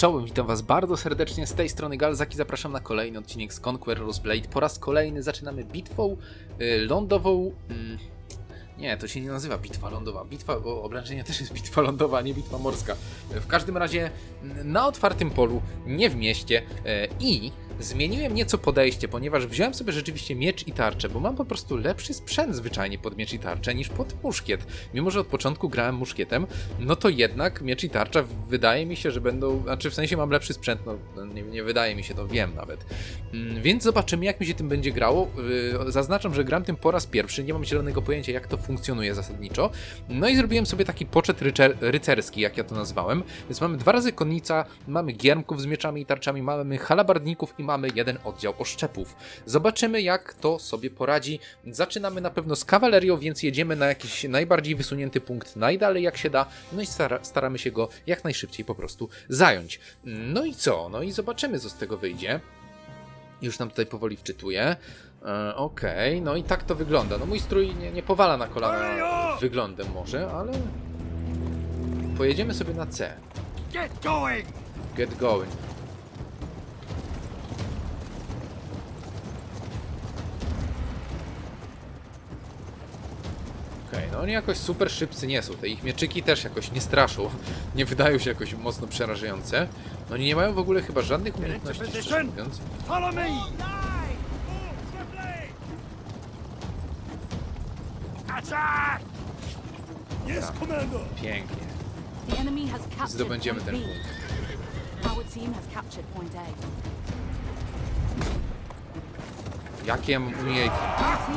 Czołem, witam was bardzo serdecznie z tej strony Galzaki, zapraszam na kolejny odcinek z Conquer Blade. Po raz kolejny zaczynamy bitwą y, lądową... Mm, nie, to się nie nazywa bitwa lądowa. Bitwa, bo oblężenie też jest bitwa lądowa, a nie bitwa morska. W każdym razie na otwartym polu, nie w mieście e, i zmieniłem nieco podejście, ponieważ wziąłem sobie rzeczywiście miecz i tarczę, bo mam po prostu lepszy sprzęt zwyczajnie pod miecz i tarczę niż pod muszkiet. Mimo, że od początku grałem muszkietem, no to jednak miecz i tarcza wydaje mi się, że będą, znaczy w sensie mam lepszy sprzęt, no nie, nie wydaje mi się, to wiem nawet. Mm, Więc zobaczymy, jak mi się tym będzie grało. Yy, Zaznaczam, że gram tym po raz pierwszy, nie mam zielonego pojęcia, jak to funkcjonuje zasadniczo. No i zrobiłem sobie taki poczet rycer, rycerski, jak ja to nazwałem. Więc mamy dwa razy konnica, mamy giermków z mieczami i tarczami, mamy halabardników i mamy jeden oddział oszczepów. Zobaczymy, jak to sobie poradzi. Zaczynamy na pewno z kawalerią, więc jedziemy na jakiś najbardziej wysunięty punkt, najdalej jak się da, no i stara, staramy się go jak najszybciej po prostu zająć. No i co? No i zobaczymy, co z tego wyjdzie. Już nam tutaj powoli wczytuję. E, Okej, no i tak to wygląda. No mój strój nie, nie powala na kolana wyglądem może, ale pojedziemy sobie na C. Get going! Get going. Okej, no oni jakoś super szybcy nie są. Te ich mieczyki też jakoś nie straszą. Nie wydają się jakoś mocno przerażające. No oni nie mają w ogóle chyba żadnych umiejętności, szczerze mówiąc. Commander! Pięknie. Zdobędziemy ten punkt. Our team has captured point A. Jakie ja mam umiejętności?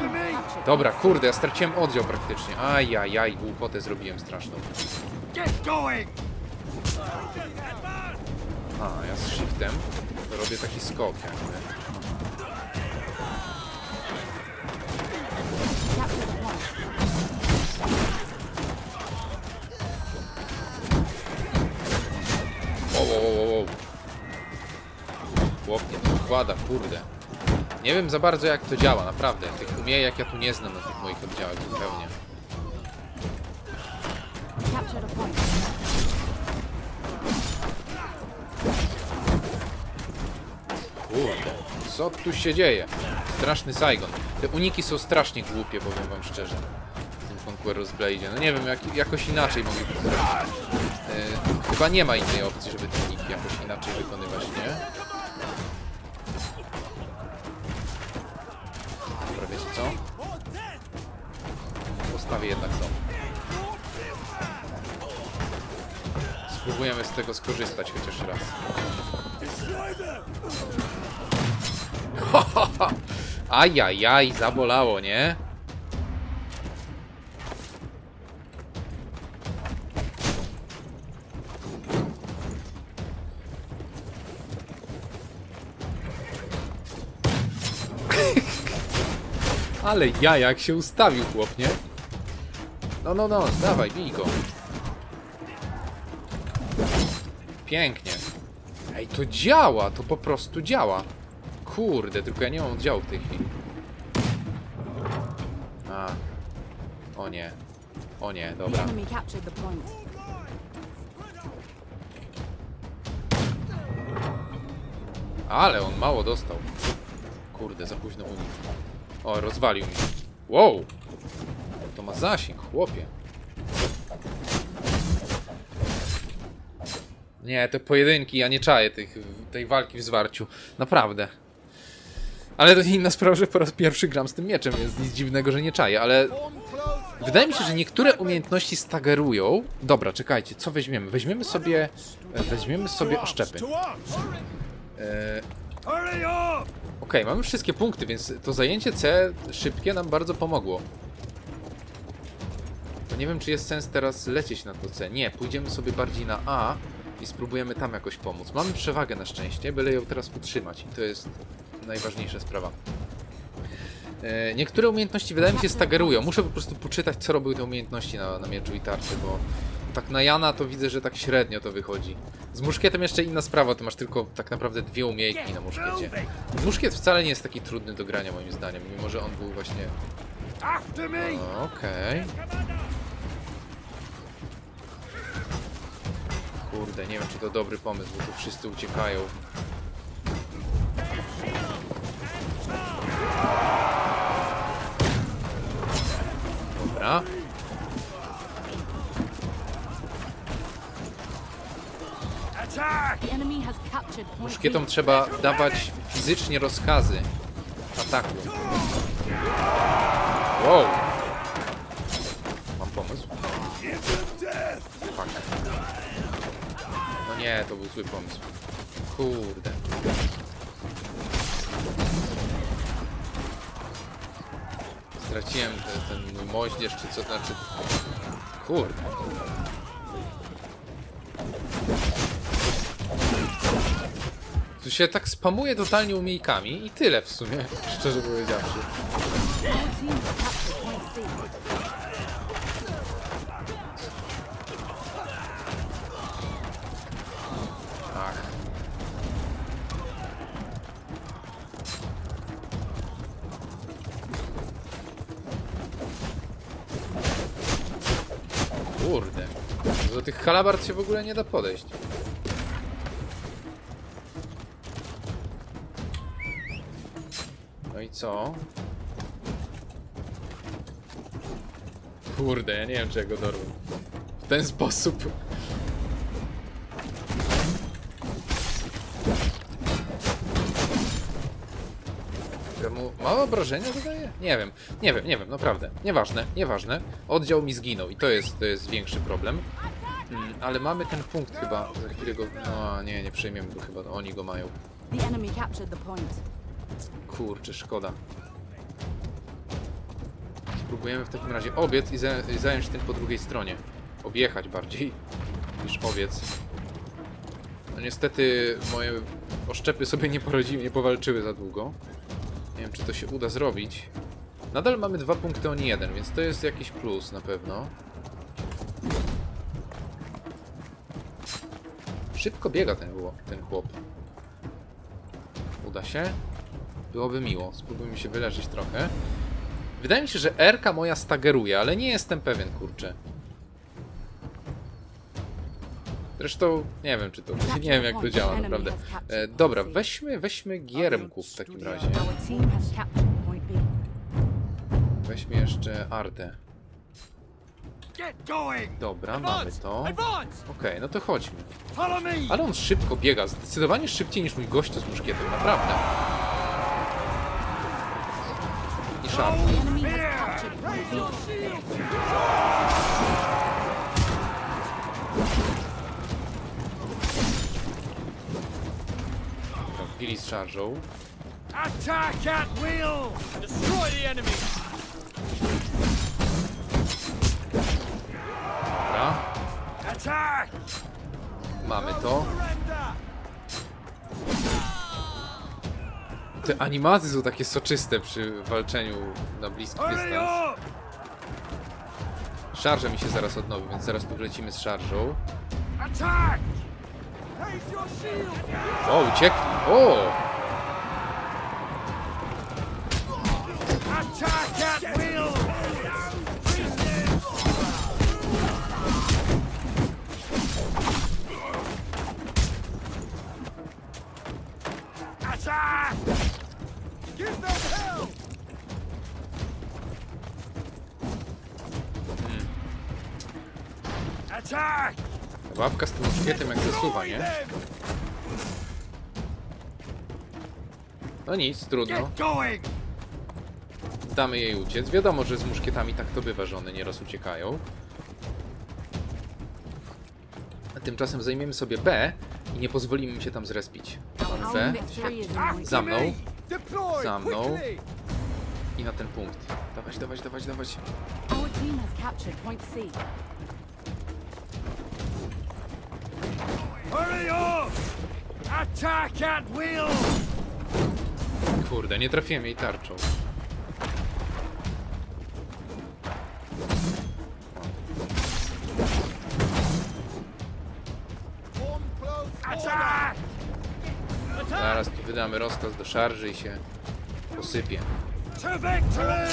Dobra, kurde, ja straciłem oddział praktycznie. Ajajaj, głupotę zrobiłem straszną. A, ja z shiftem robię taki skok jakby. Wow, wow, wow, wow. Chłop nie dokłada, kurde. Nie wiem za bardzo jak to działa, naprawdę. Tych umiejek ja tu nie znam na tych moich oddziałach zupełnie. Kurde, co tu się dzieje? Straszny Saigon. Te uniki są strasznie głupie, powiem wam szczerze. W tym Conqueror's Blade. No nie wiem, jak, jakoś inaczej mogliby to zrobić. E, chyba nie ma innej opcji, żeby te uniki jakoś inaczej wykonywać, nie? Postawię jednak to. Spróbujemy z tego skorzystać chociaż raz. Ajajaj, zabolało, nie? Ale ja jak się ustawił, chłop, nie? No, no, no, dawaj, bij go. Pięknie. Ej, to działa, to po prostu działa. Kurde, tylko ja nie mam oddziału w tej chwili. A. O nie. O nie, dobra. Ale on mało dostał. Kurde, za późno unik. O, rozwalił mi. Wow! Zasięg, chłopie. Nie, te pojedynki, ja nie czaję tych, tej walki w zwarciu. Naprawdę. Ale to inna sprawa, że po raz pierwszy gram z tym mieczem, więc nic dziwnego, że nie czaję, ale... Wydaje mi się, że niektóre umiejętności stagerują. Dobra, czekajcie, co weźmiemy? Weźmiemy sobie... Weźmiemy sobie oszczepy. E, up! Okej, mamy wszystkie punkty, więc to zajęcie C szybkie nam bardzo pomogło. To nie wiem, czy jest sens teraz lecieć na to C. Nie, pójdziemy sobie bardziej na A i spróbujemy tam jakoś pomóc. Mamy przewagę na szczęście, byle ją teraz utrzymać i to jest najważniejsza sprawa. E, niektóre umiejętności wydaje mi się stagerują. Muszę po prostu poczytać, co robią te umiejętności na, na mieczu i tarczy, bo tak na Jana to widzę, że tak średnio to wychodzi. Z muszkietem jeszcze inna sprawa, ty masz tylko tak naprawdę dwie umiejki na muszkiecie. Muszkiet wcale nie jest taki trudny do grania moim zdaniem, mimo że on był właśnie... After me! Okej. Kurde, nie wiem czy to dobry pomysł, bo tu wszyscy uciekają. Dobra. Attack! The enemy has captured point Muszkietom trzeba dawać fizycznie rozkazy ataku. Wow. Mam pomysł? Fuck. No nie, to był zły pomysł. Kurde. Straciłem te, ten mój moździerz, czy co znaczy... Kurde. Tu się tak spamuje totalnie umiejkami i tyle w sumie, szczerze powiedziawszy. Ach. Kurde. Do tych halabard się w ogóle nie da podejść. Co? Kurde, ja nie wiem czy ja go dorwę. W ten sposób. Mu małe obrażenia zadaje? Nie wiem, nie wiem, nie wiem, naprawdę. Nieważne, nieważne. Oddział mi zginął i to jest, to jest większy problem. Mm, ale mamy ten punkt chyba, za chwilę go... No nie, nie przejmiemy go chyba, oni go mają. The enemy captured the point. Kurczę, szkoda. Spróbujemy w takim razie obiec i, i zająć tym po drugiej stronie. Objechać bardziej niż owiec. No niestety moje oszczepy sobie nie poradziły, nie powalczyły za długo. Nie wiem, czy to się uda zrobić. Nadal mamy dwa punkty, oni jeden, więc to jest jakiś plus na pewno. Szybko biega ten, ten chłop. Uda się? Byłoby miło. Spróbujmy się wyleżyć trochę. Wydaje mi się, że Rka moja stageruje, ale nie jestem pewien, kurczę. Zresztą nie wiem, czy to. Nie wiem, jak to działa, naprawdę. E, dobra, weźmy, weźmy giermków w takim razie. Weźmy jeszcze Artę. Dobra, mamy to. Okej, no to chodźmy. Ale on szybko biega, zdecydowanie szybciej niż mój gościu z muszkietem, naprawdę. B. Wbili z szarżą. Attack at will! Destroy the enemy! Dobra, Attack! mamy to. Te animacje są takie soczyste przy walczeniu na bliski dystans. Szarża mi się zaraz odnowi, więc zaraz tu wlecimy z szarżą. O, uciekli! O! Attack at will! Babka z tym muszkietem jak zasuwa, nie? No nic, trudno. Damy jej uciec. Wiadomo, że z muszkietami tak to bywa, że one nieraz uciekają. A tymczasem zajmiemy sobie B i nie pozwolimy im się tam zrespić. Our B Za mną. Za mną. i na ten punkt. Dawać, dawać, dawać, dawać. Hurry up! Attack at will! Kurde, nie trafiłem jej tarczą. Attack! Zaraz tu wydamy rozkaz do szarży i się posypie. To victory!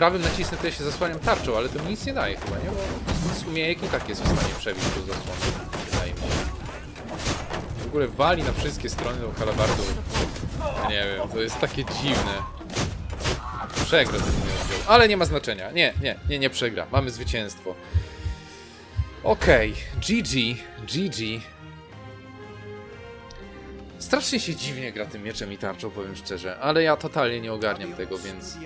Prawym nacisnę, ja się zasłaniam tarczą, ale to mi nic nie daje chyba, nie? Bo z umiejek i tak jest w stanie przebić tą zasłonę, wydaje mi się. W ogóle wali na wszystkie strony tą halabardą. Nie wiem, to jest takie dziwne. Przegra ten rozdział, ale nie ma znaczenia. Nie, nie, nie, nie przegra. Mamy zwycięstwo. Okej, GG, GG. Strasznie się dziwnie gra tym mieczem i tarczą, powiem szczerze, ale ja totalnie nie ogarniam tego, więc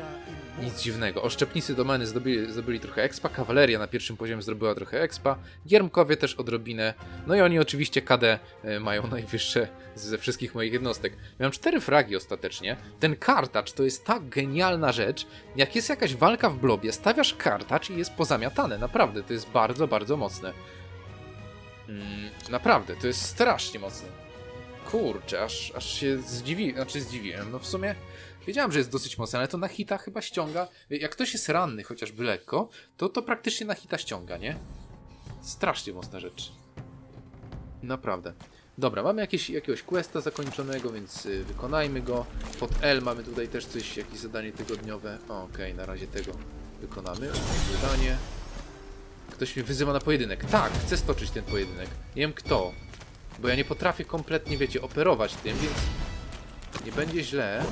nic dziwnego. Oszczepnicy domeny zdobyli, zdobyli trochę expa, kawaleria na pierwszym poziomie zrobiła trochę expa, giermkowie też odrobinę, no i oni oczywiście KD e, mają najwyższe ze wszystkich moich jednostek. Miałem cztery fragi ostatecznie. Ten kartacz to jest tak genialna rzecz, jak jest jakaś walka w blobie, stawiasz kartacz i jest pozamiatane, naprawdę, to jest bardzo, bardzo mocne. Mm, naprawdę, to jest strasznie mocne. Kurczę, aż, aż się zdziwiłem, znaczy zdziwiłem, no w sumie wiedziałem, że jest dosyć mocne, ale to na hita chyba ściąga, jak ktoś jest ranny chociażby lekko, to to praktycznie na hita ściąga, nie? Strasznie mocna rzecz. Naprawdę. Dobra, mamy jakieś, jakiegoś questa zakończonego, więc y, wykonajmy go. Pod L mamy tutaj też coś, jakieś zadanie tygodniowe. Okej, na razie tego wykonamy. Zadanie. Ktoś mnie wyzywa na pojedynek. Tak, chcę stoczyć ten pojedynek. Nie wiem kto. Bo ja nie potrafię kompletnie, wiecie, operować tym, więc nie będzie źle.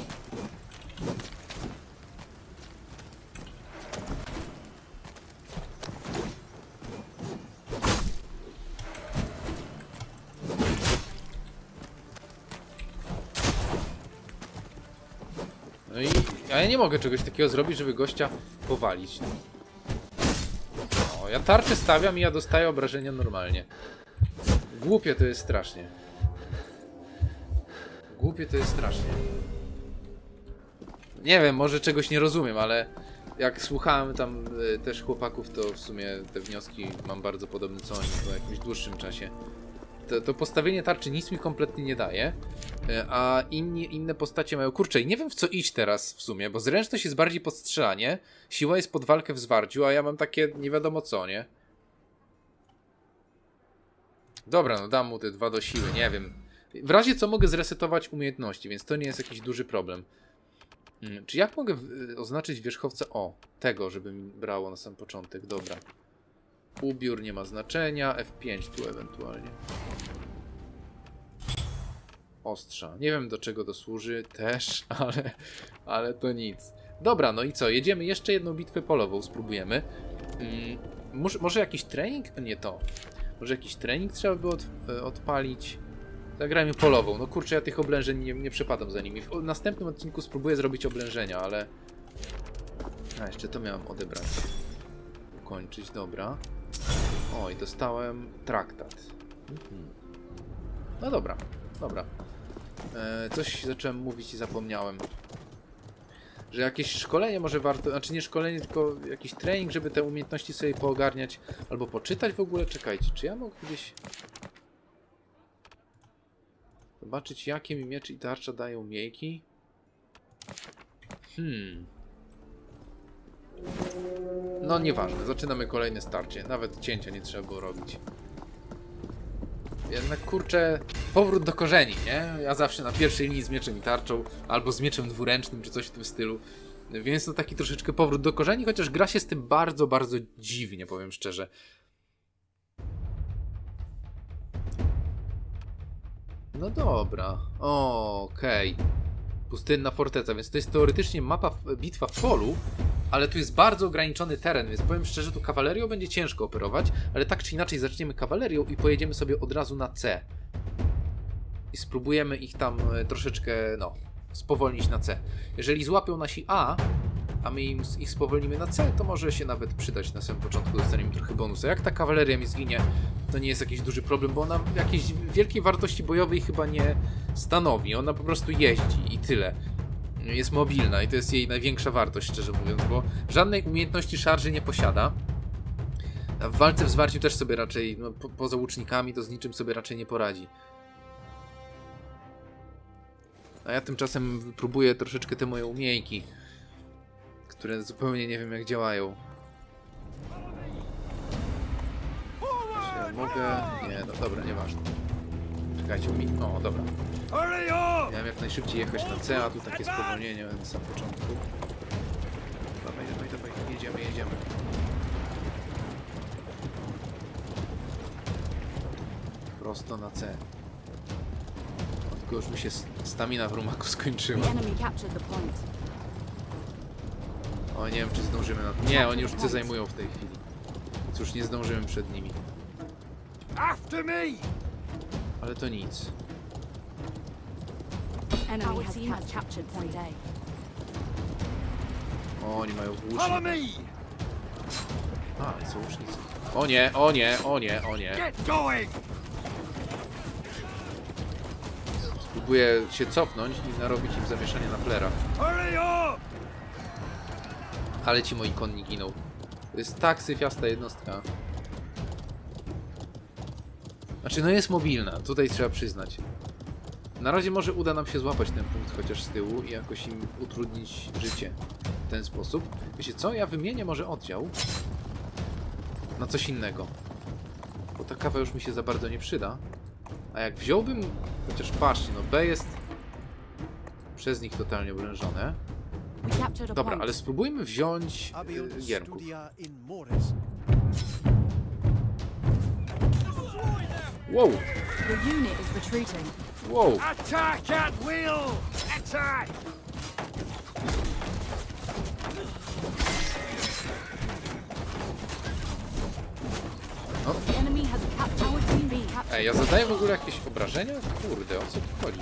No i a ja nie mogę czegoś takiego zrobić, żeby gościa powalić. O, ja tarczę stawiam i ja dostaję obrażenia normalnie. Głupie to jest strasznie. Głupie to jest strasznie. Nie wiem, może czegoś nie rozumiem, ale jak słuchałem tam e, też chłopaków, to w sumie te wnioski mam bardzo podobne co oni po jakimś dłuższym czasie. To, to postawienie tarczy nic mi kompletnie nie daje, e, a inni, inne postacie mają... Kurczę, i nie wiem w co iść teraz w sumie, bo zręczność jest bardziej pod strzelanie, siła jest pod walkę w zwarciu, a ja mam takie nie wiadomo co, nie? Dobra, no dam mu te dwa do siły, nie wiem. W razie co mogę zresetować umiejętności, więc to nie jest jakiś duży problem. Mm, Czy jak mogę w- oznaczyć wierzchowca? O, tego, żeby mi brało na sam początek, dobra. Ubiór nie ma znaczenia, F5 tu ewentualnie. Ostrza. Nie wiem do czego to służy też, ale, ale to nic. Dobra, no i co? Jedziemy jeszcze jedną bitwę polową, spróbujemy. Mm, może, może jakiś trening? Nie to. Może jakiś trening trzeba by od, e, odpalić? Zagrajmy polową. No kurczę, ja tych oblężeń nie, nie przepadam za nimi. W następnym odcinku spróbuję zrobić oblężenia, ale... A, jeszcze to miałem odebrać. Ukończyć, dobra. O, i dostałem traktat. Mhm. No dobra, dobra. E, coś zacząłem mówić i zapomniałem. Że jakieś szkolenie może warto, znaczy nie szkolenie, tylko jakiś trening, żeby te umiejętności sobie poogarniać, albo poczytać w ogóle. Czekajcie, czy ja mogę gdzieś zobaczyć, jakie mi miecz i tarcza dają miejki? Hmm. No nieważne, zaczynamy kolejne starcie. Nawet cięcia nie trzeba było robić. Jednak kurczę, powrót do korzeni, nie? Ja zawsze na pierwszej linii z mieczem i tarczą, albo z mieczem dwuręcznym, czy coś w tym stylu. Więc to taki troszeczkę powrót do korzeni, chociaż gra się z tym bardzo, bardzo dziwnie, powiem szczerze. No dobra, okej. Pustynna forteca, więc to jest teoretycznie mapa, bitwa w polu, ale tu jest bardzo ograniczony teren, więc powiem szczerze, tu kawalerią będzie ciężko operować, ale tak czy inaczej zaczniemy kawalerią i pojedziemy sobie od razu na C. I spróbujemy ich tam e, troszeczkę, no, spowolnić na C. Jeżeli złapią nasi A, a my im, ich spowolnimy na C, to może się nawet przydać na samym początku, dostaniemy trochę bonusa. Jak ta kawaleria mi zginie, to nie jest jakiś duży problem, bo ona jakiejś wielkiej wartości bojowej chyba nie stanowi. Ona po prostu jeździ i tyle. Jest mobilna i to jest jej największa wartość, szczerze mówiąc, bo żadnej umiejętności szarży nie posiada. W walce w zwarciu też sobie raczej, no, po, poza łucznikami, to z niczym sobie raczej nie poradzi. A ja tymczasem próbuję troszeczkę te moje umiejki, które zupełnie nie wiem jak działają. Czy ja mogę? Nie, no dobra, nieważne. Czekajcie, mi... O, dobra. Miałem jak najszybciej jechać na C, a tu takie spowolnienie na samym początku. Dawaj, dawaj, dawaj. jedziemy, jedziemy. Prosto na C. Tylko już mi się stamina w rumaku skończyła. O, nie wiem czy zdążymy na... Nie, oni już C zajmują w tej chwili. Cóż, nie zdążymy przed nimi. After me! Ale to nic. Enemy has captured point A. O, oni mają Follow me! A, są łucznicy. O nie, o nie, o nie, o nie. Get going! Próbuję się cofnąć i narobić im zamieszanie na plera. Hurry up! Ale ci moi konni giną. To jest tak syfiasta jednostka. Znaczy, no jest mobilna, tutaj trzeba przyznać. Na razie może uda nam się złapać ten punkt chociaż z tyłu i jakoś im utrudnić życie w ten sposób. Wiecie co? Ja wymienię może oddział na coś innego. Bo ta kawa już mi się za bardzo nie przyda. A jak wziąłbym... Chociaż patrzcie, no B jest przez nich totalnie oblężone. Dobra, ale spróbujmy wziąć Abion y, Gierków. Wow, wow. Attack at will! Attack! Ej, ja zadaję w ogóle jakieś obrażenia? Kurde, o co tu chodzi?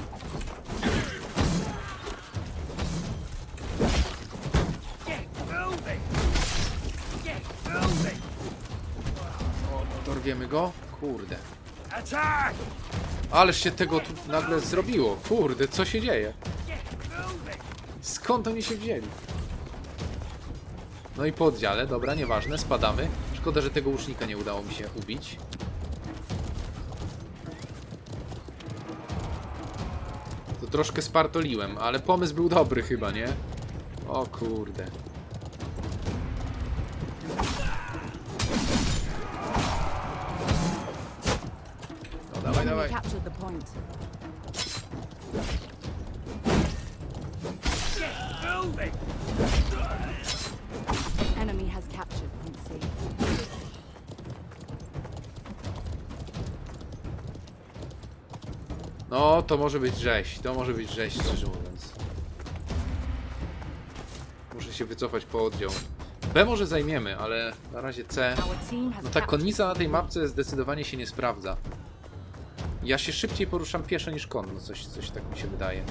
Dorwiemy go? Kurde. Ależ się tego tu nagle zrobiło. Kurde, co się dzieje? Skąd oni się wzięli? No i po oddziale, dobra, nieważne, spadamy. Szkoda, że tego łucznika nie udało mi się ubić. To troszkę spartoliłem, ale pomysł był dobry chyba, nie? O kurde. Enemy has captured point C. No, to może być rzeź. To może być rzeź, szczerze mówiąc. Muszę się wycofać po oddział. B może zajmiemy, ale na razie C. Our team has No ta captured konnica na tej mapce zdecydowanie się nie sprawdza. Ja się szybciej poruszam pieszo niż konno, coś, coś tak mi się wydaje.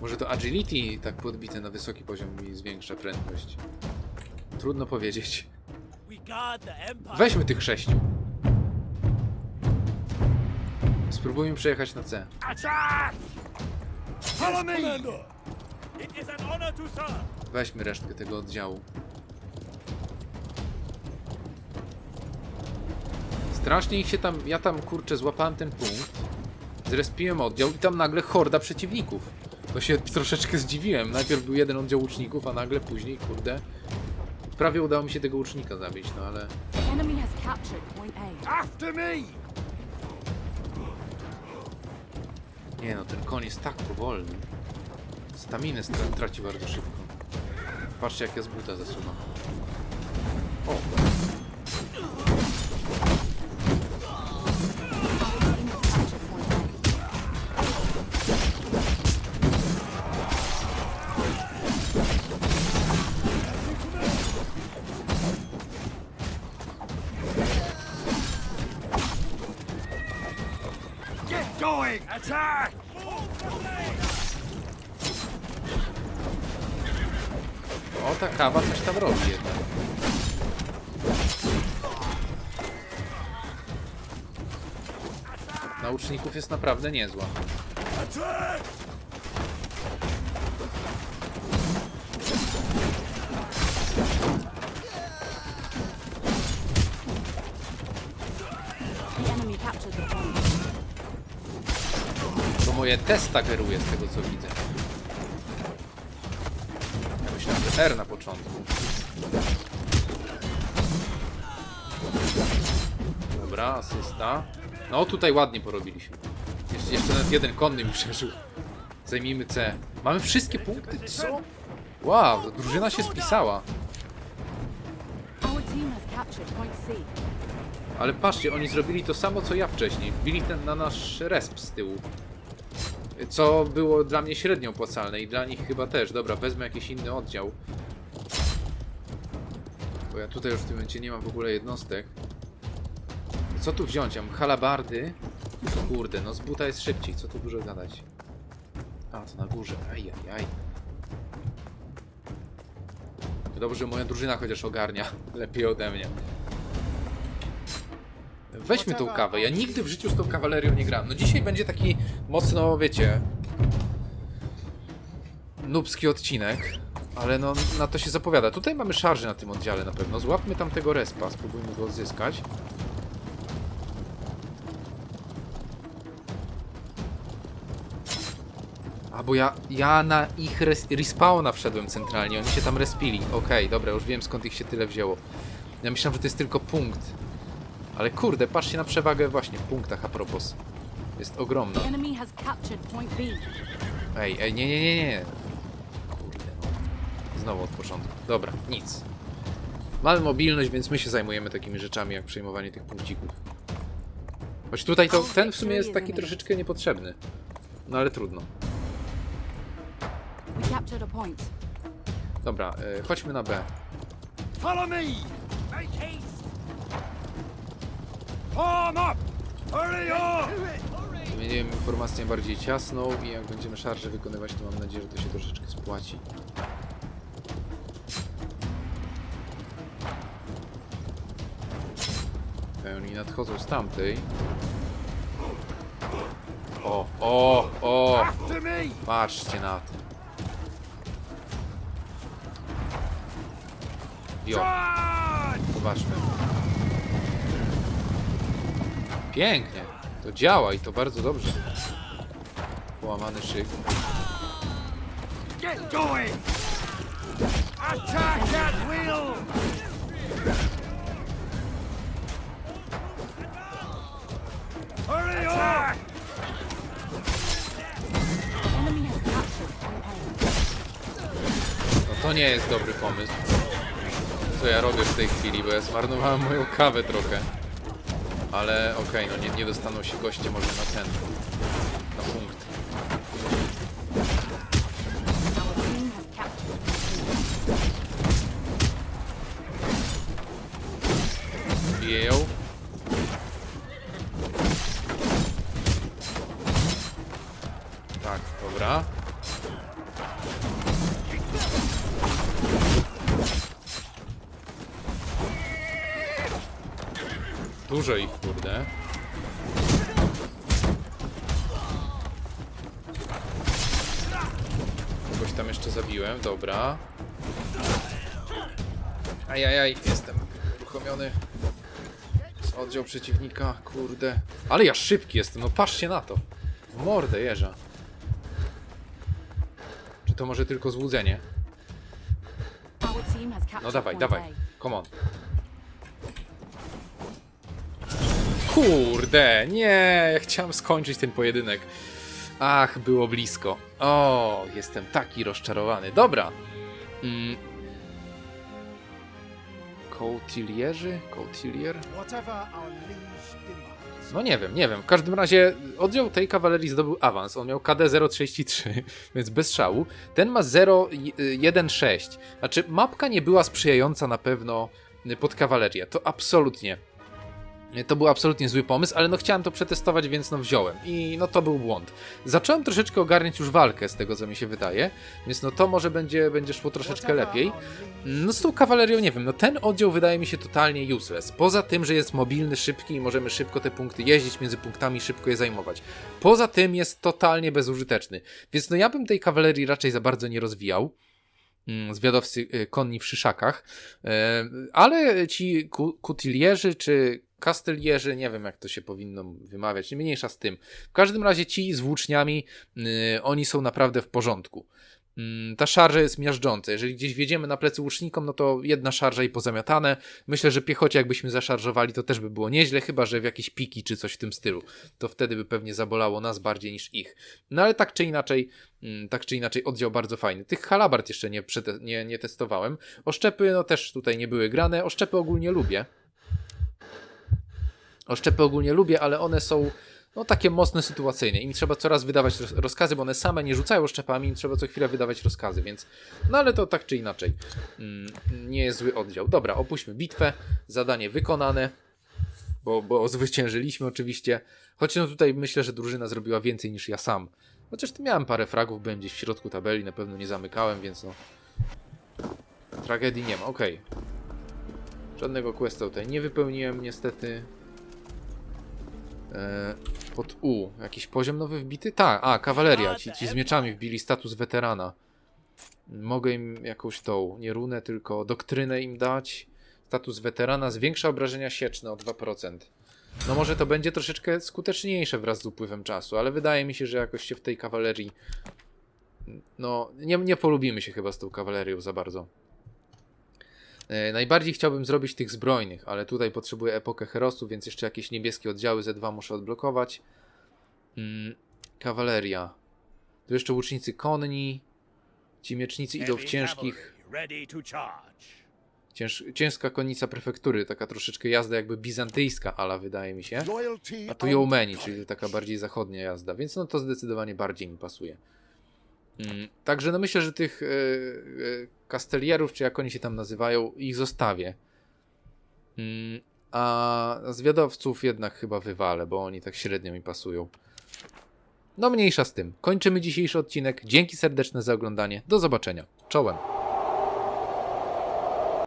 Może to agility tak podbite na wysoki poziom mi zwiększa prędkość. Trudno powiedzieć. Weźmy tych sześciu. Spróbujmy przejechać na C. Weźmy resztkę tego oddziału. Strasznie ich się tam. Ja tam kurczę złapałem ten punkt. Zrespiłem oddział i tam nagle horda przeciwników. To się troszeczkę zdziwiłem. Najpierw był jeden oddział łuczników, a nagle później, kurde. Prawie udało mi się tego łucznika zabić, no ale. Nie no, ten koń jest tak powolny. Staminę traci bardzo szybko. Patrzcie jak ja z buta zasuwam. O, o ta kawa coś tam robi jednak. Nauczników jest naprawdę niezła. To moje testa kieruje z tego co widzę. Ja myślałem, że R na początku. Dobra, asysta. No tutaj ładnie porobiliśmy. Jeszcze, jeszcze nawet jeden konny mi przeżył. Zajmijmy C. Mamy wszystkie punkty? Co? Wow, drużyna się spisała. Ale patrzcie, oni zrobili to samo co ja wcześniej. Wbili ten na nasz resp z tyłu. Co było dla mnie średnio opłacalne i dla nich chyba też. Dobra, wezmę jakiś inny oddział. Bo ja tutaj już w tym momencie nie mam w ogóle jednostek. Co tu wziąć? Ja mam halabardy. Kurde, no z buta jest szybciej, co tu dużo gadać. A, to na górze. Aj, aj, aj. Dobrze, że moja drużyna chociaż ogarnia. Lepiej ode mnie. Weźmy tą kawę. Ja nigdy w życiu z tą kawalerią nie grałem. No dzisiaj będzie taki mocno, wiecie, nubski odcinek, ale no na to się zapowiada. Tutaj mamy szarże na tym oddziale na pewno. Złapmy tam tego respa, spróbujmy go odzyskać. A bo ja, ja na ich res, respawna wszedłem centralnie, oni się tam respili. Okej, dobra, już wiem skąd ich się tyle wzięło. Ja myślałem, że to jest tylko punkt. Ale kurde, patrzcie na przewagę właśnie w punktach a propos. Jest ogromna. Ej, ej, nie, nie, nie, nie. Kurde, no. Znowu od początku. Dobra, nic. Mamy mobilność, więc my się zajmujemy takimi rzeczami jak przejmowanie tych punkcików. Choć tutaj to ten w sumie jest taki troszeczkę niepotrzebny. No ale trudno. Dobra, y, chodźmy na B. Follow me! Up! Hurry up! Zmieniłem informację bardziej ciasną i jak będziemy szarże wykonywać, to mam nadzieję, że to się troszeczkę spłaci. Oni nadchodzą z tamtej. O, o, o! Patrzcie na to. Jo, zobaczmy. Pięknie. To działa i to bardzo dobrze. Połamany szyk. Get going! Attack at will! Hurry up! No to nie jest dobry pomysł. Co ja robię w tej chwili, bo ja zmarnowałem moją kawę trochę. Ale okej, no nie, nie dostaną się goście może na ten. Na punkt. Ją. Tak, dobra. Dużo kurde. Kogoś tam jeszcze zabiłem, dobra. Ajajaj, jestem uruchomiony. Oddział przeciwnika, kurde. Ale ja szybki jestem, no patrzcie na to. W mordę jeża. Czy to może tylko złudzenie? No dawaj, dawaj. Come on. Kurde, nie, ja chciałem skończyć ten pojedynek. Ach, było blisko. O, jestem taki rozczarowany. Dobra. Mm. Cotilierzy? Coutilier? No nie wiem, nie wiem. W każdym razie oddział tej kawalerii zdobył awans. On miał KD 0,33, więc bez szału. Ten ma 0,16. Znaczy, mapka nie była sprzyjająca na pewno pod kawalerię. To absolutnie. To był absolutnie zły pomysł, ale no chciałem to przetestować, więc no wziąłem. I no to był błąd. Zacząłem troszeczkę ogarniać już walkę z tego, co mi się wydaje, więc no to może będzie, będzie szło troszeczkę lepiej. No z tą kawalerią nie wiem, no ten oddział wydaje mi się totalnie useless. Poza tym, że jest mobilny, szybki i możemy szybko te punkty jeździć między punktami, szybko je zajmować. Poza tym jest totalnie bezużyteczny. Więc no ja bym tej kawalerii raczej za bardzo nie rozwijał. Mm, Zwiadowcy y, konni w szyszakach. E, Ale ci ku- kutilierzy czy kastelierzy, nie wiem jak to się powinno wymawiać, nie mniejsza z tym. W każdym razie ci z włóczniami, y, oni są naprawdę w porządku. mm, ta szarża jest miażdżąca. Jeżeli gdzieś wjedziemy na plecy łucznikom, no to jedna szarża i pozamiatane. Myślę, że piechocie jakbyśmy zaszarżowali, to też by było nieźle, chyba że w jakieś piki czy coś w tym stylu. To wtedy by pewnie zabolało nas bardziej niż ich. No ale tak czy inaczej, mm, tak czy inaczej oddział bardzo fajny. Tych halabart jeszcze nie, nie, nie testowałem. Oszczepy no też tutaj nie były grane. Oszczepy ogólnie lubię. Oszczepy ogólnie lubię, ale one są no takie mocne sytuacyjne. Im trzeba coraz wydawać roz- rozkazy, bo one same nie rzucają szczepami, im trzeba co chwilę wydawać rozkazy, więc no ale to tak czy inaczej mm, nie jest zły oddział. Dobra, opuśćmy bitwę, zadanie wykonane, bo, bo zwyciężyliśmy oczywiście, choć no tutaj myślę, że drużyna zrobiła więcej niż ja sam. Chociaż miałem parę fragów, byłem gdzieś w środku tabeli, na pewno nie zamykałem, więc no tragedii nie ma, okej. Żadnego questa tutaj nie wypełniłem niestety. E, pod U. Jakiś poziom nowy wbity? Tak, a, kawaleria. Ci, ci z mieczami wbili status weterana. Mogę im jakąś tą, nie runę, tylko doktrynę im dać. Status weterana zwiększa obrażenia sieczne o 2%. No może to będzie troszeczkę skuteczniejsze wraz z upływem czasu, ale wydaje mi się, że jakoś się w tej kawalerii no, nie, nie polubimy się chyba z tą kawalerią za bardzo. E, najbardziej chciałbym zrobić tych zbrojnych, ale tutaj potrzebuję epokę herosów, więc jeszcze jakieś niebieskie oddziały Z2 muszę odblokować. Mm, kawaleria. Tu jeszcze łucznicy konni. Ci miecznicy idą w ciężkich. Cięż, ciężka konnica prefektury, taka troszeczkę jazda jakby bizantyjska, ala wydaje mi się. A tu Yeomeni, czyli taka bardziej zachodnia jazda, więc no to zdecydowanie bardziej mi pasuje. Mm, Także no myślę, że tych e, e, kastelierów, czy jak oni się tam nazywają, ich zostawię. Mm, A zwiadowców jednak chyba wywalę, bo oni tak średnio mi pasują. No mniejsza z tym. Kończymy dzisiejszy odcinek. Dzięki serdeczne za oglądanie. Do zobaczenia. Czołem.